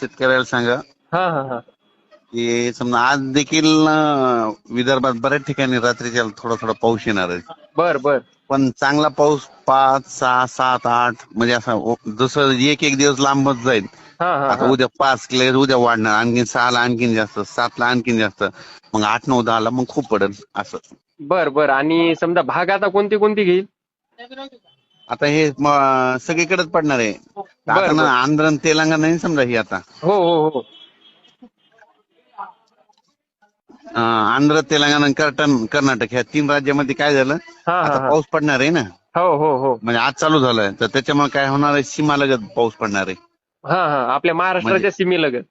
शेतकऱ्याला सांगा हा हा हा. की समजा आज देखील अं, विदर्भात बऱ्याच ठिकाणी रात्रीच्या थोडा थोडा पाऊस येणार आहे. बर बर. पण चांगला पाऊस पाच सहा सात आठ म्हणजे असा ओ- जसं एक एक दिवस लांबत जाईल. हा हा आता हा. उद्या पाच केले उद्या वाढणार. आणखीन सहाला आणखीन जास्त सातला आणखीन जास्त. मग आठ नऊ दहाला मग खूप पडेल असं. बर बर. आणि समजा भाग आता कोणती कोणती घेईल? आता हे म- सगळीकडेच पडणार आहे. आता ना. आंध्र आणि तेलंगणा नाही समजा ही आता. हो हो हो. अं, आंध्र तेलंगणा आणि कर्टन कर्नाटक ह्या तीन राज्यामध्ये काय झालं? हा हा आता हा. पाऊस पडणार आहे ना? हो हो हो. म्हणजे आज चालू झालंय. तर त्याच्यामुळे काय होणार आहे? सीमालगत पाऊस पडणार आहे. हा हा. आपल्या महाराष्ट्राच्या सीमेलगत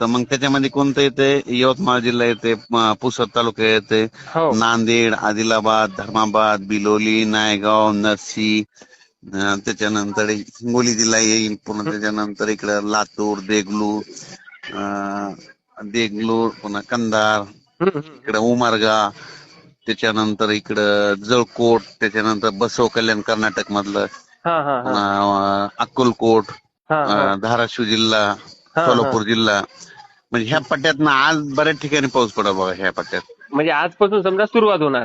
तर मग त्याच्यामध्ये कोणतं येते यवतमाळ जिल्हा येते म- पुसद तालुका येते हो. नांदेड आदिलाबाद धर्माबाद बिलोली नायगाव नरसी त्याच्यानंतर हिंगोली जिल्हा येईल. पुन्हा त्याच्यानंतर इकडं लातूर देगलूर देगलूर पुन्हा कंधार. इकडं उमरगा त्याच्यानंतर इकडं जळकोट त्याच्यानंतर बसव कल्याण कर्नाटक मधलं अक्कलकोट धाराशिव जिल्हा. सोलापूर जिल्हा. म्हणजे ह्या पट्ट्यात ना आज बऱ्याच ठिकाणी पाऊस पडा बघा ह्या पट्ट्यात. म्हणजे आजपासून समजा सुरुवात होणार.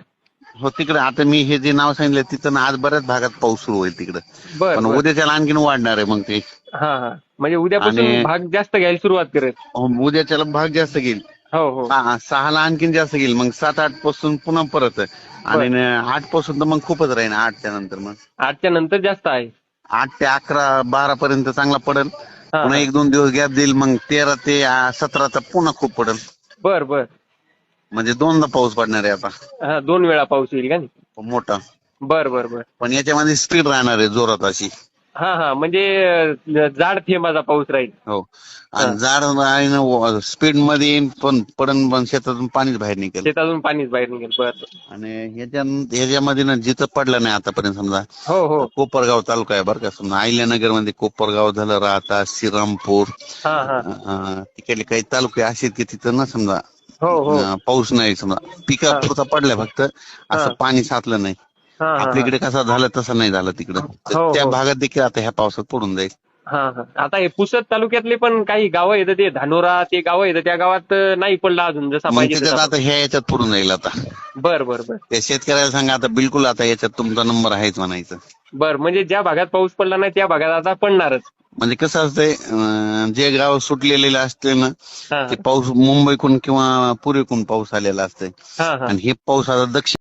हो तिकडे. आता मी हे जे नाव सांगितलं तिथं ना आज बऱ्याच भागात पाऊस सुरू होईल तिकडे. बर पण बर. उद्याच्याला आणखीन वाढणार आहे मग ते. हा हा. म्हणजे उद्यापासून आणि- भाग जास्त घ्यायला सुरुवात करेल. हो, उद्याच्याला भाग जास्त घेईल. हो हो. हा, सहाला आणखीन जास्त घेईल. मग सात आठपासून पुन्हा परत. आणि न- आठपासून तर मग खूपच राहील आठच्या नंतर मग. आठच्या नंतर जास्त आहे. आठ ते अकरा बारा पर्यंत चांगला पडेल. हा, पुन्हा हा. एक दोन दिवस गॅप देईल. मग तेरा ते आ, सतराचा पुन्हा खूप पडेल. बर बर. म्हणजे दोनदा पाऊस पडणार आहे आता. हा दोन वेळा पाऊस येईल का नाही? मोठा. बर बर बर. पण याच्यामध्ये स्पीड राहणार आहे जोरात अशी. हा हा म्हणजे अं, जाड थेंबाचा पाऊस राहील. हो. आणि झाड आहे ना स्पीडमध्ये येईन पण पडन पण शेतातून पाणीच बाहेर निघेल. शेतातून पाणीच बाहेर निघेल बर. बर. आणि ह्याच्या ह्याच्यामध्ये ना जिथं पडलं नाही आतापर्यंत समजा. हो हो. कोपरगाव तालुका आहे बरं का. समजा अहिल्यानगरमध्ये कोपरगाव झालं राहता श्रीरामपूर. हा हा. अं, तिकडले काही तालुके असे की तिथं ना समजा. पाऊस नाही समजा. पिका पुरता पडलाय फक्त. असं हा. पाणी साचलं नाही. हा हा, आपल्या इकडे कसं झालं तसं नाही झालं तिकडं. हो, त्या हो. भागात देखील आता ह्या पावसात पडून जाईल. हा हा. आता हे पुसद तालुक्यातले पण काही गावं येतं ते धानोरा ते गावं येतं त्या गावात नाही पडला अजून जसा. आता ह्या याच्यात पडून जाईल आता. बर बर बर. त्या शेतकऱ्याला सांगा आता बिलकुल आता याच्यात तुमचा नंबर आहेच म्हणायचं. बर म्हणजे ज्या भागात पाऊस पडला नाही त्या भागात आता पडणारच. म्हणजे कसं असतंय जे गाव सुटलेले असते ना ते पाऊस मुंबईकडून किंवा पुरेकडून पाऊस आलेला असतंय. आणि हे पाऊस आता दक्षिण